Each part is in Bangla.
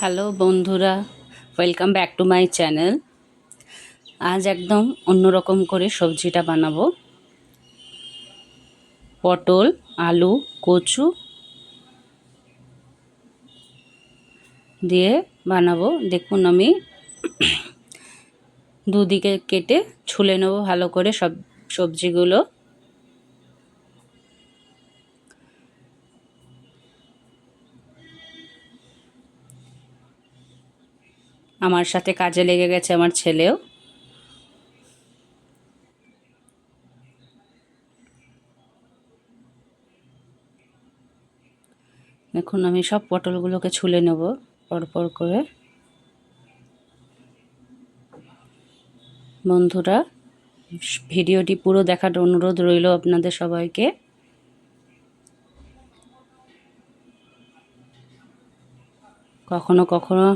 হ্যালো বন্ধুরা welcome back to my channel আজ একদম অন্যরকম করে সবজিটা বানাবো। পটল, আলু, কচু দিয়ে বানাবো। দেখুন আমি দুদিকে কেটে ছুলে নেব ভালো করে সব সবজিগুলো। আমার সাথে কাজে লেগে গেছে আমার ছেলেও। দেখুন, আমি সব পটলগুলোকে ছুলে নেব পরপর করে। বন্ধুরা, ভিডিওটি পুরো দেখার অনুরোধ রইল আপনাদের সবাইকে। কখনো কখনো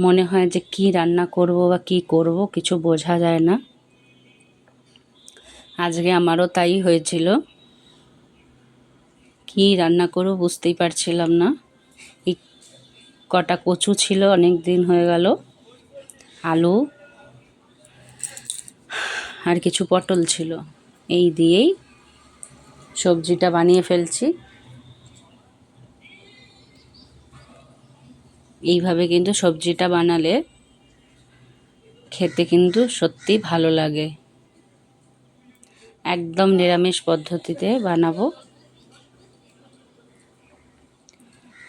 মনে হয় যে কি রান্না করব বা কি করব, কিছু বোঝা যায় না। আজকে আমারও তাই হয়েছিল। কি রান্না করব বুঝতেই পারছিলাম না। কটা কচু ছিল, অনেক দিন হয়ে গেল। আলু আর কিছু পটল ছিল। এই দিয়েই সবজিটা বানিয়ে ফেলছি। এইভাবে কিন্তু সবজিটা বানালে খেতে কিন্তু সত্যি ভালো লাগে। একদম নিরামিষ পদ্ধতিতে বানাবো।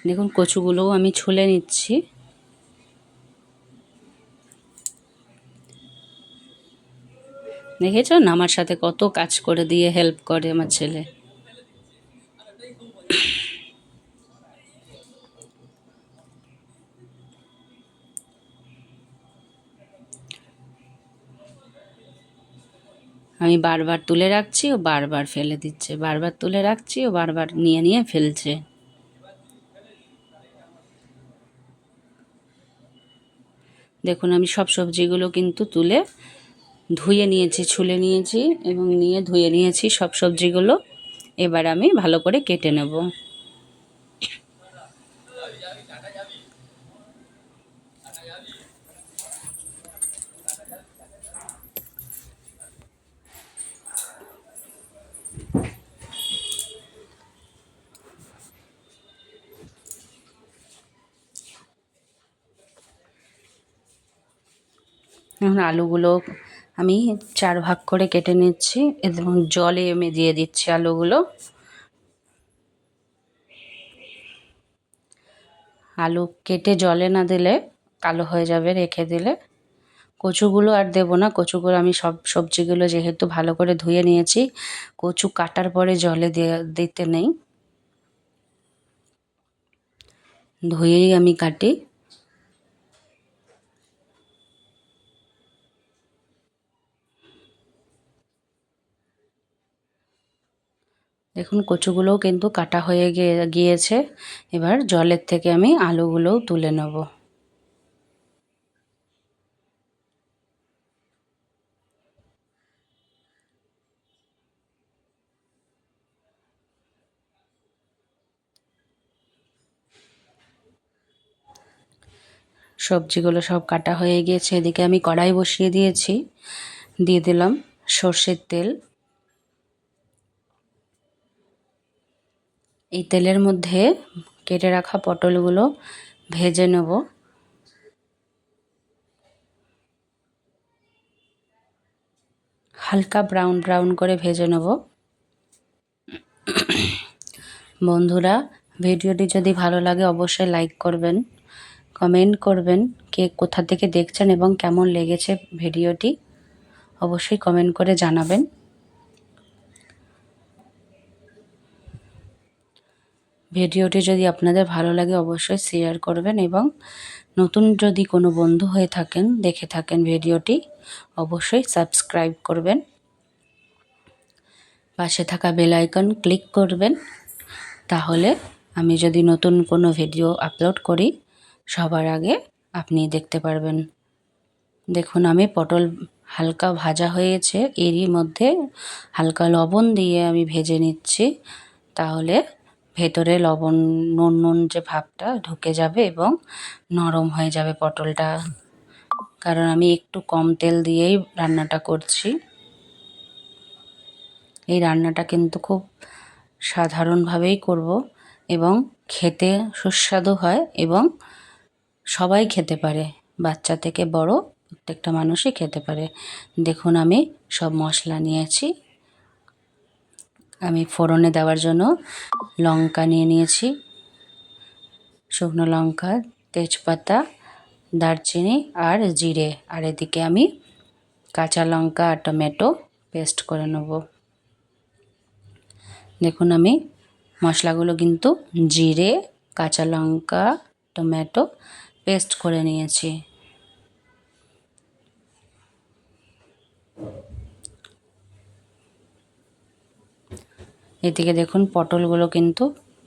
দেখুন, কচুগুলোও আমি ছুলে নিচ্ছি। দেখেছ আমার সাথে কত কাজ করে দিয়ে হেল্প করে আমার ছেলে। আমি বারবার তুলে রাখছি ও বারবার ফেলে দিচ্ছে। বারবার তুলে রাখছি ও বারবার নিয়ে নিয়ে ফেলছে। দেখুন, আমি সব সবজিগুলো কিন্তু তুলে ধুয়ে নিয়েছি, ছুলে নিয়েছি এবং নিয়ে ধুয়ে নিয়েছি সব সবজিগুলো। এবার আমি ভালো করে কেটে নেব। এখন আলুগুলো আমি চার ভাগ করে কেটে নিচ্ছি। এবং জলে দিয়ে দিচ্ছি আলুগুলো। আলু কেটে জলে না দিলে কালো হয়ে যাবে, রেখে দিলে। কচুগুলো আর দেবো না, কচুগুলো আমি সব সবজিগুলো যেহেতু ভালো করে ধুয়ে নিয়েছি, কচু কাটার পরে জলে দিতে নেই। ধুয়েই আমি কাটি। দেখুন, কচুগুলোও কিন্তু কাটা হয়ে গিয়েছে। এবার জলের থেকে আমি আলুগুলোও তুলে নেব। সবজিগুলো সব কাটা হয়ে গিয়েছে। এদিকে আমি কড়াই বসিয়ে দিয়েছি। দিয়ে দিলাম সর্ষের তেল। এই তেলের মধ্যে কেটে রাখা পটলগুলো ভেজে নেব। হালকা ব্রাউন ব্রাউন করে ভেজে নেব। বন্ধুরা, ভিডিওটি যদি ভালো লাগে অবশ্যই লাইক করবেন, কমেন্ট করবেন, কে কোথা থেকে দেখছেন এবং কেমন লেগেছে ভিডিওটি অবশ্যই কমেন্ট করে জানাবেন। ভিডিওটি যদি আপনাদের ভালো লাগে অবশ্যই শেয়ার করবেন এবং নতুন যদি কোনো বন্ধু হয়ে থাকেন, দেখে থাকেন ভিডিওটি, অবশ্যই সাবস্ক্রাইব করবেন। পাশে থাকা বেল আইকন ক্লিক করবেন। তাহলে আমি যদি নতুন কোনো ভিডিও আপলোড করি, সবার আগে আপনি দেখতে পারবেন। দেখুন, আমি পটল হালকা ভাজা হয়েছে, এরই মধ্যে হালকা লবণ দিয়ে আমি ভেজে নিচ্ছি। তাহলে ভেতরে লবণ, নুন নুন যে ভাবটা ঢুকে যাবে এবং নরম হয়ে যাবে পটলটা। কারণ আমি একটু কম তেল দিয়েই রান্নাটা করছি। এই রান্নাটা কিন্তু খুব সাধারণভাবেই করব এবং খেতে সুস্বাদু হয় এবং সবাই খেতে পারে। বাচ্চা থেকে বড় প্রত্যেকটা মানুষই খেতে পারে। দেখুন আমি সব মশলা নিয়েছি। আমি ফোড়নে দেওয়ার জন্য লঙ্কা নিয়ে নিয়েছি। শুকনো লঙ্কা, তেজপাতা, দারচিনি আর জিরে। আর এদিকে আমি কাঁচা লঙ্কা আর টমেটো পেস্ট করে নেব। দেখুন আমি মশলাগুলো কিন্তু জিরে, কাঁচা লঙ্কা, টমেটো পেস্ট করে নিয়েছি। এদিকে দেখুন পটলগুলো কিন্তু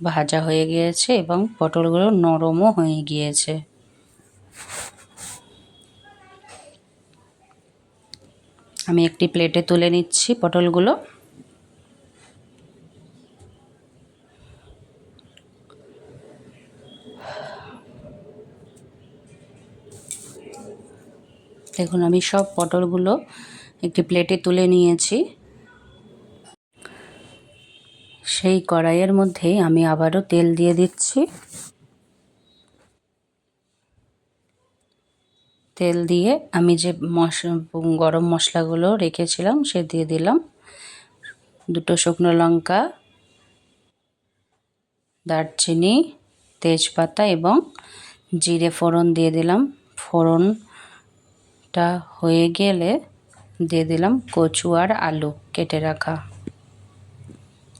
ভাজা হয়ে গিয়েছে এবং পটলগুলো নরমও হয়ে গিয়েছে। আমি একটি প্লেটে তুলে নিচ্ছি পটলগুলো। দেখুন আমি সব পটলগুলো একটি প্লেটে তুলে নিয়েছি। সেই কড়াইয়ের মধ্যেই আমি আবারও তেল দিয়ে দিচ্ছি। তেল দিয়ে আমি যে মশ, গরম মশলাগুলো রেখেছিলাম সে দিয়ে দিলাম। দুটো শুকনো লঙ্কা, দারচিনি, তেজপাতা এবং জিরে ফোড়ন দিয়ে দিলাম। ফোড়নটা হয়ে গেলে দিয়ে দিলাম কচু আর আলু কেটে রাখা।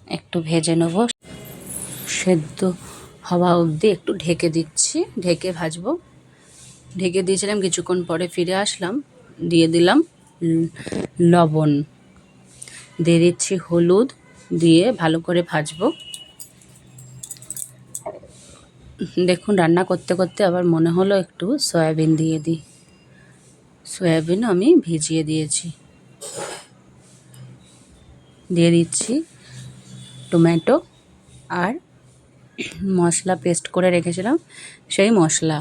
একটু ভেজে নেব। সেদ্ধ হওয়া অবধি একটু ঢেকে দিচ্ছি। ঢেকে ভাজবো। ঢেকে দিয়েছিলাম, কিছুক্ষণ পরে ফিরে আসলাম। দিয়ে দিলাম লবণ। দিয়ে দিচ্ছি হলুদ। দিয়ে ভালো করে ভাজবো। দেখুন, রান্না করতে করতে আবার মনে হলো একটু সয়াবিন দিয়ে দিই। সয়াবিন আমি ভিজিয়ে দিয়েছি। দিয়ে দিচ্ছি টমেটো আর মশলা পেস্ট করে রেখেছিলাম, সেই মশলা।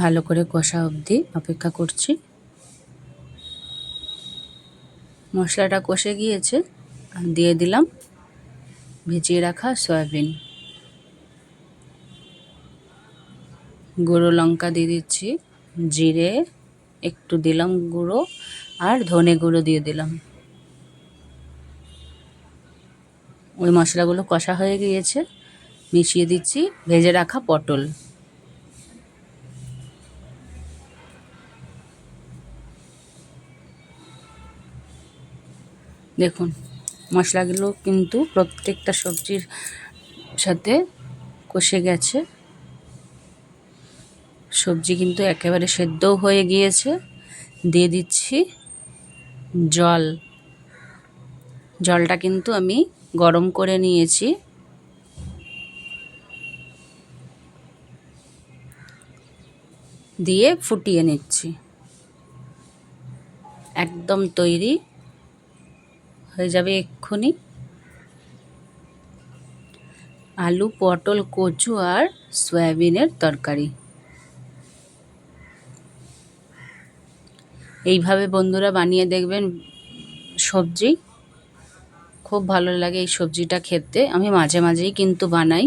ভালো করে কষা অবধি অপেক্ষা করছি। মশলাটা কষে গিয়েছে দিয়ে দিলাম ভিজিয়ে রাখা সয়াবিন। গুঁড়ো লঙ্কা দিয়ে দিচ্ছি, জিরে একটু দিলাম গুঁড়ো, আর ধনে গুঁড়ো দিয়ে দিলাম। ওই মশলাগুলো কষা হয়ে গিয়েছে। মিশিয়ে দিচ্ছি, ভেজে রাখা পটল। দেখুন, মশলাগুলো কিন্তু প্রত্যেকটা সবজির সাথে কষে গেছে। সবজি কিন্তু একেবারে সেদ্ধও হয়ে গিয়েছে। দিয়ে দিচ্ছি জল। জলটা কিন্তু আমি গরম করে নিয়েছি। দিয়ে ফুটিয়ে নিচ্ছি। একদম তৈরি হয়ে যাবে এক্ষুনি। আলু, পটল, কচু আর সয়াবিনের তরকারি। এইভাবে বন্ধুরা বানিয়ে দেখবেন সবজি। খুব ভালো লাগে এই সবজিটা খেতে। আমি মাঝে মাঝেই কিন্তু বানাই।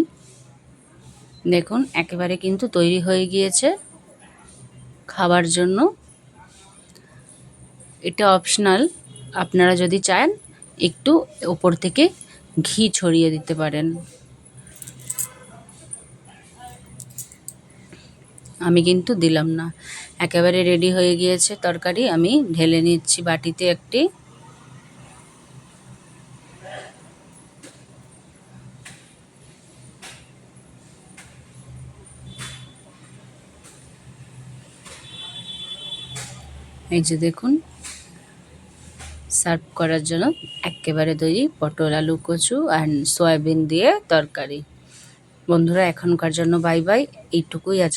দেখুন, একেবারে কিন্তু তৈরি হয়ে গিয়েছে খাবার জন্য। এটা অপশনাল আপনারা যদি চান, একটু ওপর থেকে ঘি ছড়িয়ে দিতে পারেন। আমি কিন্তু দিলাম না। একেবারে রেডি হয়ে গিয়েছে তরকারি। আমি ঢেলে নিচ্ছি বাটিতে একটি। এই যে দেখুন সার্ভ করার জন্য একেবারে তৈরি পটল, আলু, কচু অ্যান্ড সয়াবিন দিয়ে তরকারি। বন্ধুরা, এখনকার জন্য বাই বাই এইটুকুই আজ